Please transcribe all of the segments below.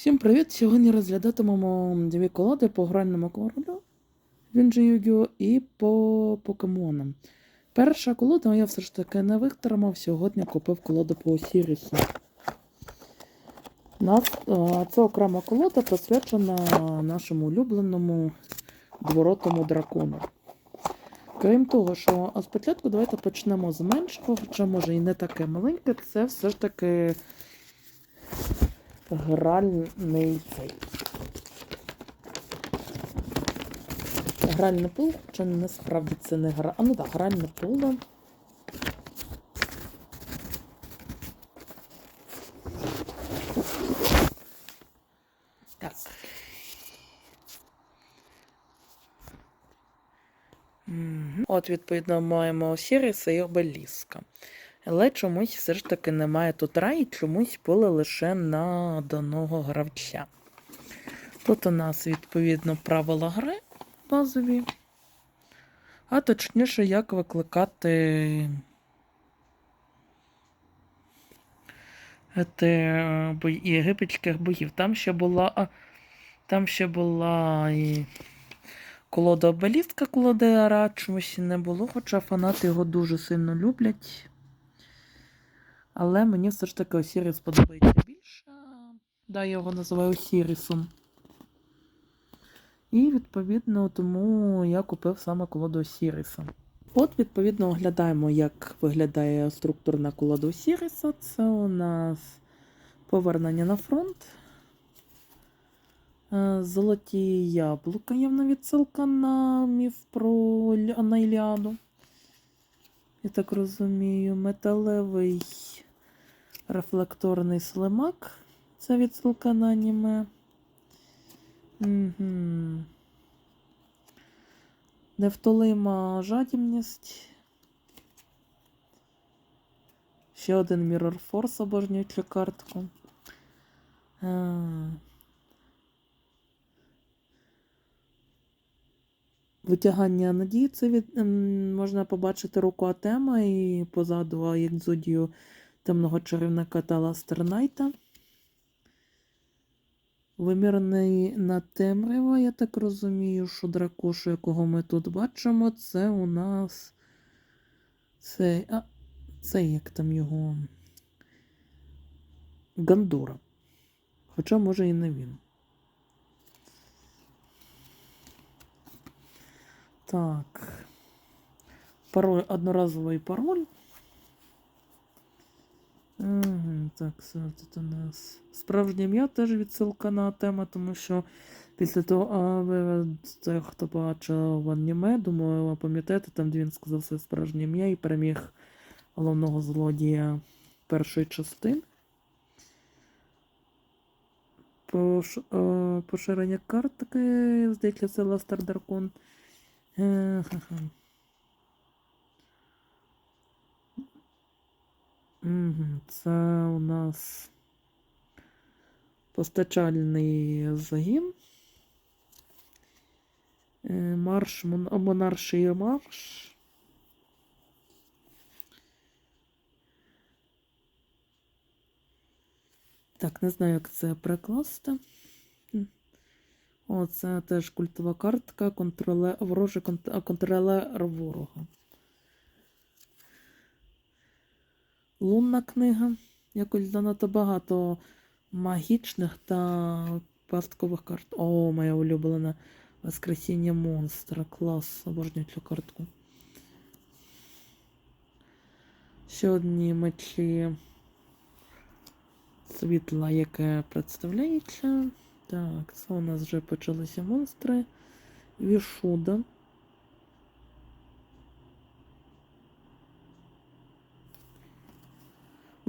Всім привіт! Сьогодні розглядатимемо дві колоди по гральному королю він же Yu-Gi-Oh! і по покемонам. Перша колода я все ж таки не витримав. Сьогодні купив колоду по Осірісу. Нас, це окрема колода присвячена нашому улюбленому дворотому дракону. Крім того, що спочатку давайте почнемо з меншого, хоча може і не таке маленьке, це все ж таки гральний цей. Гральне пул, хоча насправді це не гра. А ну так, гральне поле. Так. От, відповідно, маємо Осіріса і Обеліска. Але чомусь все ж таки немає тут рай, чомусь поле лише на даного гравця. Тут у нас, відповідно, правила гри базові. А точніше, як викликати єгипетських богів. Там ще була. Там ще була і колода обелістка, колода Ара, чомусь не було, хоча фанати його дуже сильно люблять. Але мені все ж таки Осіріс подобається більше. Да, я його називаю Осірісом. І, відповідно, тому я купив саме колоду Осіріса. От, відповідно, оглядаємо, як виглядає структурна колода Осіріса. Це у нас повернення на фронт. Е, Золоті яблука, явна відсилка на міф про на Іліаду. Я так розумію, металевий рефлекторний слимак. Це відсилка на аніме. Угу. Невтолима жадібність. Ще один Mirror Force обожнюю цю картку. А. Витягання надії це від, можна побачити руку Атема і позаду Екзодію темного чарівника та Ластернайта. Вимірний на темрява, я так розумію, що дракошу, якого ми тут бачимо, це у нас. Це. А, це як там його. Гандура. Хоча, може, і не він. Так. Пароль, одноразовий пароль. Угу, так, все тут у нас. Справжнє ім'я теж відсилка на тема, тому що після того, а ви це, хто бачив аніме, думаю, пам'ятаєте, там де він сказав своє справжнє ім'я і переміг головного злодія першої частини. Пош, е, поширення карт таке, здається, це Ластер Дракон. Е, ха-ха. Це у нас постачальний загін. Е, Марш, мон- монарший марш. Так, не знаю, як це прикласти. О, це теж культова картка, контроле... ворожий контролер ворога. Лунна книга. Якось занадто багато магічних та пасткових карт. О, моя улюблена Воскресіння монстра. Клас. Обожнюю цю картку. Ще одні мечі світла, яке представляється. Так, це у нас вже почалися монстри. Вішуда.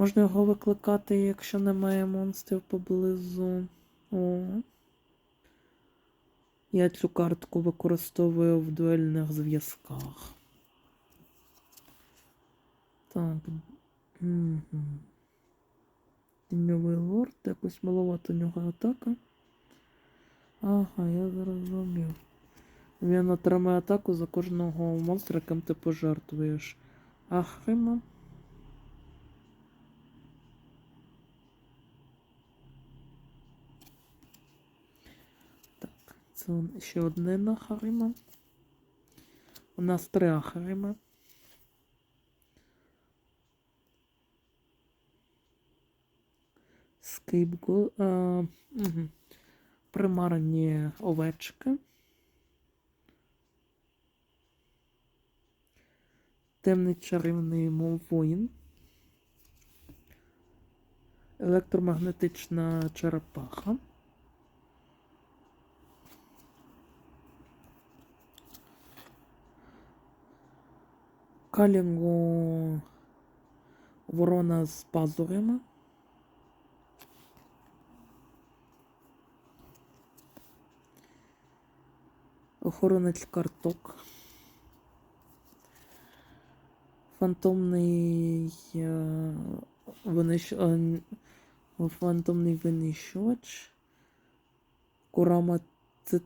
Можна його викликати, якщо немає монстрів поблизу. О. Я цю картку використовую в дуельних зв'язках. Так. Угу. Лорд, якось маловато нього атака. Ага, я зрозумів. Він отримає атаку за кожного монстра, яким ти пожертвуєш. Ахрима. Це ще одне Харима. У нас три Ахарима. Скейпго. А, угу. Примарні овечки. Темний чарівний мов воїн. Електромагнетична черепаха. Калінго ворона з пазурями. Охоронець карток. Фантомний е, винищ... е, фантомний винищувач. Курама це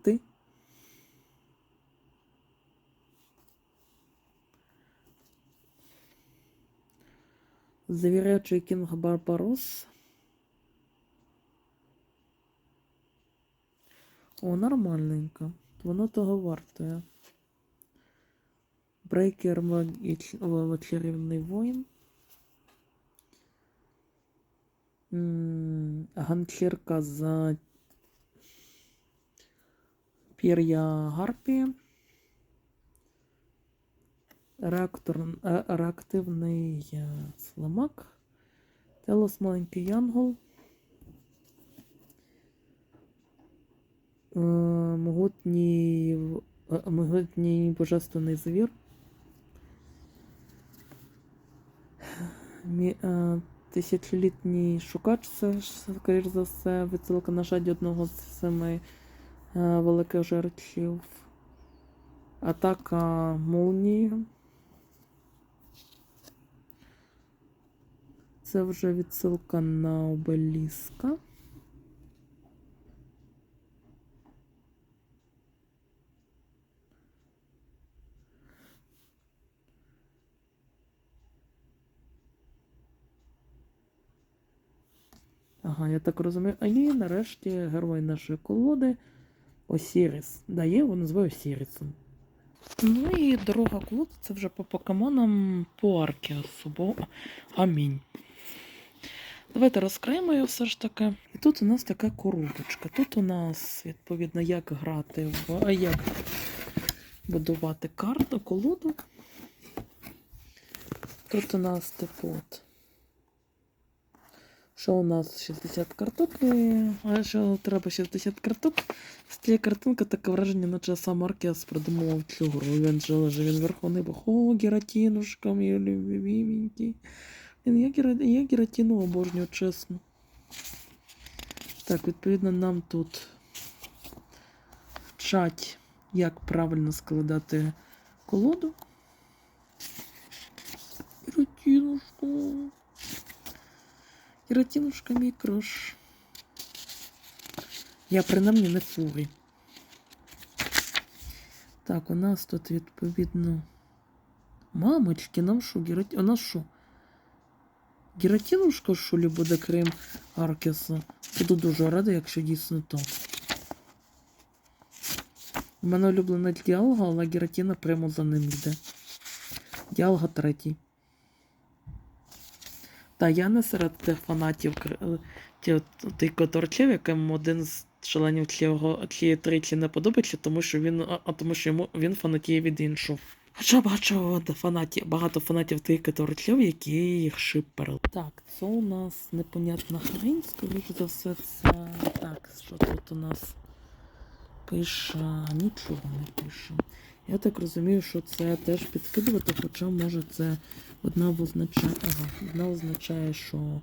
Завірячий кінг Барбарос. О, нормальненько. Воно того вартує. Брейкер магіч... о, чарівний воїн. Ганчірка за пір'я гарпії. Е, реактивний е, слимак. Телос маленький янгол. Е, Могутній, могутній божественний звір. Тисячолітній шукач, це скоріш за все, відсилка на шаді одного з семи великих жерчів. Атака молнії. Це вже відсилка на обеліска. Ага, я так розумію. А і нарешті герой нашої колоди Осіріс. Да, я його називаю Осірісом. Ну і дорога колоди це вже по покемонам по Аркіасу, бо амінь. Давайте розкриємо його все ж таки. І тут у нас така коробочка. Тут у нас, відповідно, як грати в. а, як будувати карту, колоду. Тут у нас типу от. Що у нас 60 карток, і... а що треба 60 карток. З цієї картинки таке враження, наче сам Аркіас придумував цю гру. Він же лежа, він верховний бог. О, Гератінушка, мій любименький. Я, я Гератіну обожнюю, чесно. Так, відповідно, нам тут вчать, як правильно складати колоду. Гератінушка. Гератінушка мій крош. Я принаймні не фури. Так, у нас тут відповідно. Мамочки, нам що, Гераті... У нас що? Гератінушка, що ли, буде крім Аркеса? Буду дуже рада, якщо дійсно то. У мене улюблена діалога, але Гератіна прямо за ним йде. Діалога третій. Та я не серед тих фанатів тих которчів, яким один з членів цієї трійці не подобається, тому що він, а тому що йому він фанатіє від іншого. Хоча бачу фанатів, багато фанатів тих которчів, які їх шиперили. Так, це у нас непонятна хрень, скоріше за все, це так, що тут у нас пише, нічого не пише. Я так розумію, що це теж підкидувати, хоча може це одна означає, ага, одна означає, що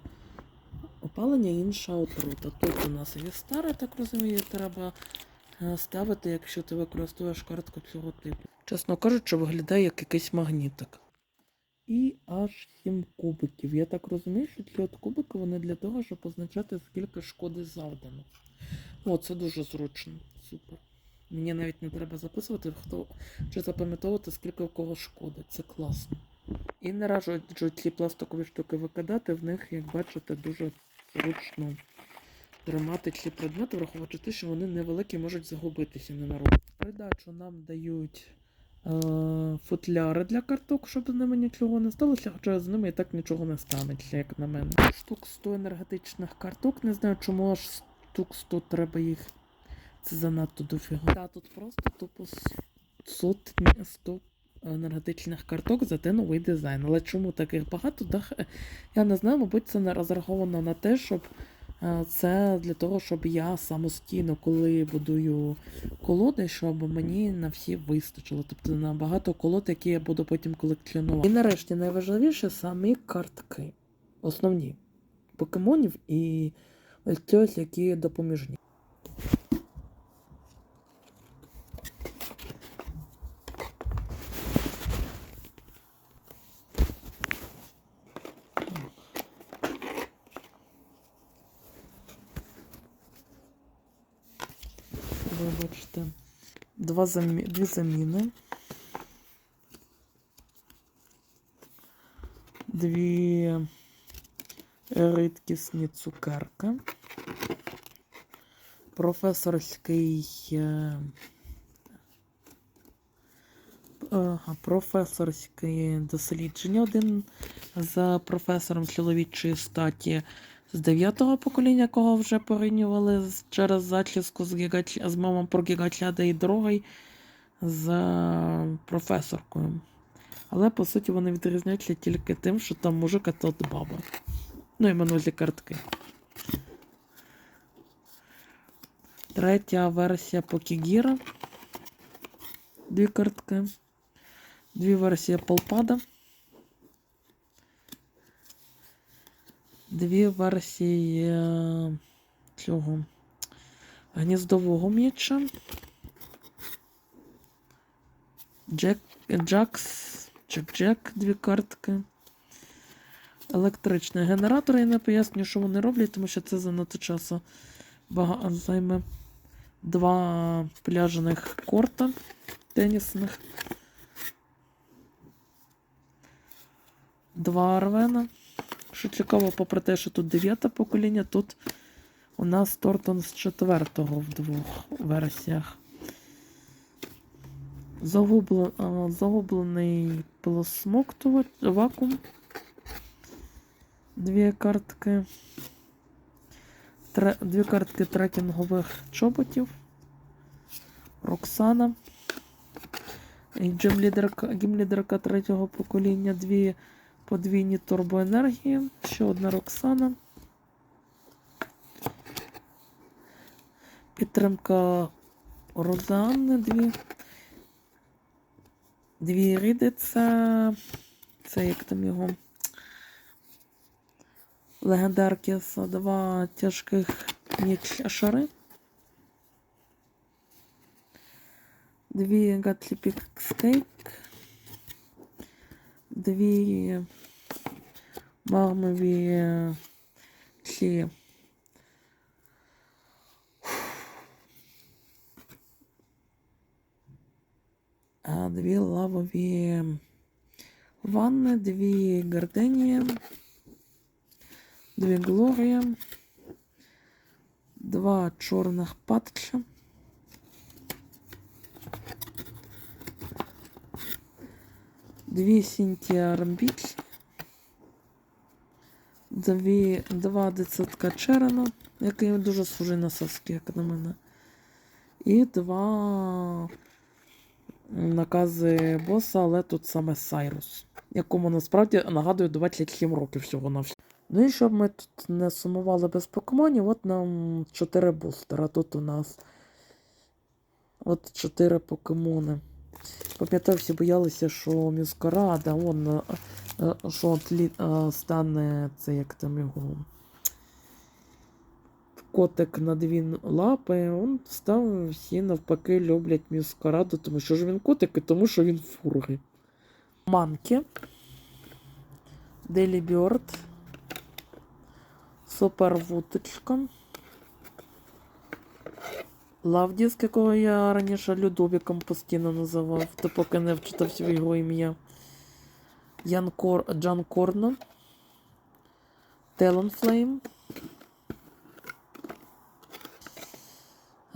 опалення, інша отрута. Тут у нас є старе, так розумію, треба ставити, якщо ти використовуєш картку цього типу. Чесно кажучи, виглядає як якийсь магнітик. І аж 7 кубиків. Я так розумію, що ці от кубики вони для того, щоб позначати, скільки шкоди завдано. О, це дуже зручно. Супер. Мені навіть не треба записувати, хто чи запам'ятовувати, скільки у кого шкоди. Це класно. І не раджу ці пластикові штуки викидати, в них, як бачите, дуже зручно тримати ці предмети, враховуючи те, що вони невеликі, можуть загубитися ненароком. Придачу нам дають е, футляри для карток, щоб з ними нічого не сталося, хоча з ними і так нічого не станеться, як на мене. Штук 100 енергетичних карток, не знаю, чому аж штук 100 треба їх. Це занадто дофіга. Та тут просто тупо сотні 100 енергетичних карток за те новий дизайн. Але чому таких багато? Я не знаю, мабуть, це не розраховано на те, щоб це для того, щоб я самостійно, коли будую колоди, щоб мені на всі вистачило. Тобто на багато колод, які я буду потім колекціонувати. І нарешті найважливіше самі картки. Основні покемонів і ось які допоміжні. Вибачте. Два замі... Дві заміни. Дві рідкісні цукерки. Професорський. е, професорське дослідження. Один з професором чоловічої статі з дев'ятого покоління, кого вже порівнювали через зачіску з, гігач... з мамом про гігачляда і другий з е, професоркою. Але по суті вони відрізняються тільки тим, що там мужик, а тут баба. Ну і минулі картки. Третя версія Покігіра. Дві картки. Дві версії Полпада. Дві версії е, цього гніздового м'яча. Джек, Джакс, Джек Джек, дві картки. Електричний генератор. Я не поясню, що вони роблять, тому що це занадто часу багато займе. Два пляжних корта тенісних. Два арвена. Що цікаво, попри те, що тут дев'яте покоління, тут у нас Тортон з четвертого в двох версіях. Загубле, загублений пилосмоктувач, вакуум. Дві картки. Тре, дві картки трекінгових чоботів. Роксана. Гімлідерка третього покоління. Дві подвійні турбоенергії. Ще одна Роксана. Підтримка Розанни. Дві. Дві риди. Це. Це як там його. Легендарки з два тяжких ніч шари. Дві Гатлі Скейк. Дві мармові е, ці дві лавові ванни, дві гарденії, дві глорії, два чорних патча. Дві Сінтія Рамбіч, дві, два десятка Черена, який дуже схожий на Саски, як на мене. І два накази боса, але тут саме Сайрус, якому насправді нагадую 27 років всього на всього. Ну і щоб ми тут не сумували без покемонів, от нам 4 бустера. Тут у нас от 4 покемони. Пам'ятаю, всі боялися, що Мюскарада, он, е, е, що от е, стане це як там його котик на дві лапи, он став всі навпаки люблять Мюскараду, тому що ж він котик і тому, що він фурги. Манки. Делі Бьорд. Супервуточка. Лавдіск, якого я раніше Людовіком постійно називав, то поки не вчитався в його ім'я. Ян Кор... Джан Корно. Телонфлейм.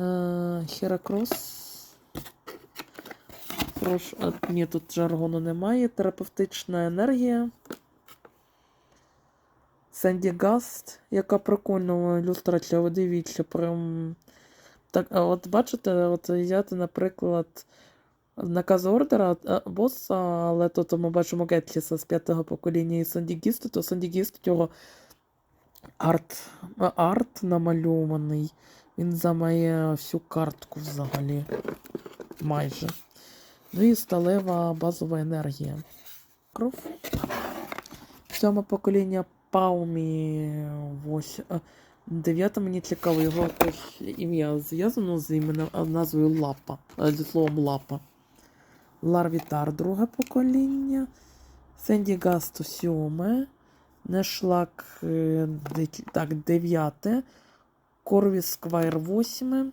Е, Херакрос. Прош... а, ні, тут жаргону немає. Терапевтична енергія. Сенді Гаст, яка прикольна ілюстрація, ви дивіться, прям. Так, от бачите, от взяти, наприклад, наказ ордера боса, але тут ми бачимо Гетліса з п'ятого покоління і Сенді Гісту, то Сенді Гіст його арт, арт намальований. Він займає всю картку взагалі. Майже. Ну і сталева базова енергія. Кров. Сьоме покоління Паумі. Ось. А, Дев'яте мені цікаво, його ім'я зв'язано з іменем назвою Лапа. Зі словом Лапа. Ларвітар, друге покоління. Сенді Гасто сьоме. Нешлак е, так, дев'яте. Корвіс Сквайр восьме.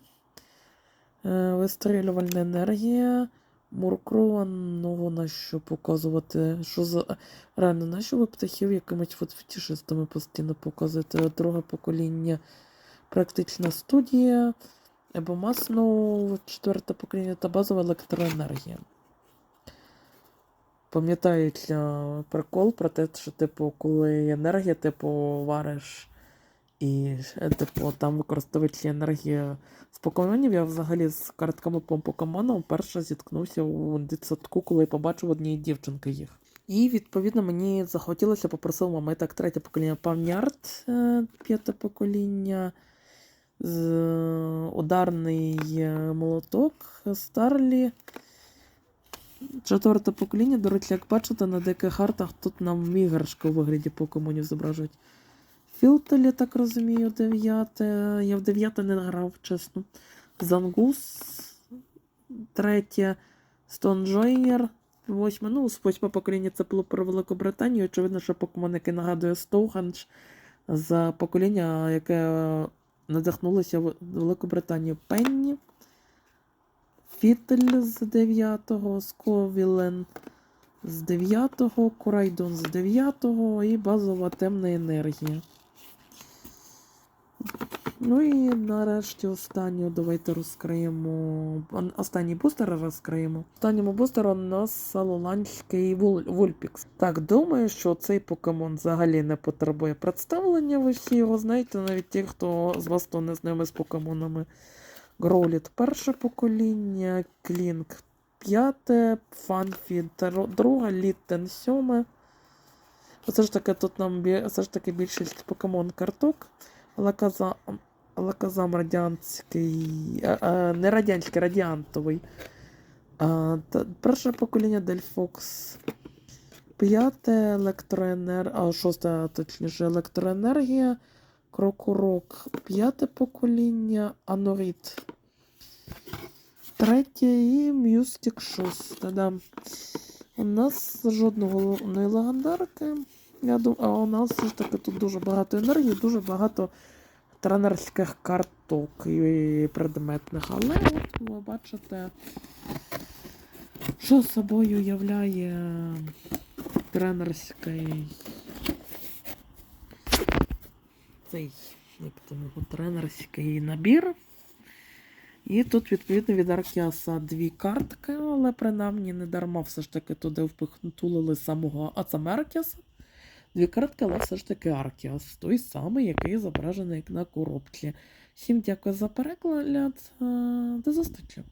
Е, Вистрілювальна енергія. Муркрова, ну на що показувати? Що за. Реально, на що ви птахів якимись от постійно показуєте? Друге покоління. Практична студія. Або масно четверте покоління та базова електроенергія. Пам'ятається прикол про те, що, типу, коли енергія, типу, вариш і, е, типу, там використовується енергія з покемонів. Я взагалі з картками по покемонам вперше зіткнувся у дитсадку, коли побачив однієї дівчинки їх. І, відповідно, мені захотілося, попросив мама, так, третє покоління Павнярд, е, п'яте покоління, з, ударний е, молоток, Старлі. Четверте покоління, до речі, як бачите, на деяких картах тут нам іграшки у вигляді покемонів зображують. Філтелі, так розумію, дев'яте. Я в дев'яте не грав, чесно. Зангус. Третє. Стонджойнер. Восьме. Ну, з восьме покоління це було про Великобританію. Очевидно, що покемон, який нагадує Стоухендж з покоління, яке надихнулося в Великобританію Пенні. Фітель з 9-го, Сковілен з 9-го, Курайдон з 9-го і базова темна енергія. Ну і нарешті останню давайте розкриємо. Останній бустер розкриємо. Останньому бустеру у нас салоланський Вульпікс. Так, думаю, що цей покемон взагалі не потребує представлення. Ви всі його знаєте, навіть ті, хто з вас хто не знайомий з покемонами. Гроуліт перше покоління, Клінк п'яте, Фанфі друге, Літтен сьоме. Все ж таки тут нам все ж таки більшість покемон карток. Лаказам, Лаказам радянський, е, е, не радянський, радіантовий. А, та, перше покоління Дельфокс. П'яте електроенер... а, шосте, точніше, електроенергія. Крокурок. П'яте покоління. Анорит. Третє і Мюстик шосте. Да. У нас жодного не легендарки. Я думаю, а у нас все ж таки тут дуже багато енергії, дуже багато тренерських карток і предметних. Але от ви бачите, що собою являє тренерський цей як там його, тренерський набір. І тут, відповідно, від Аркіаса дві картки, але принаймні не дарма все ж таки туди впихнули самого Ацамеркіаса. Дві картки, але все ж таки Аркіас, той самий, який зображений на коробці. Всім дякую за перегляд. е, До зустрічі!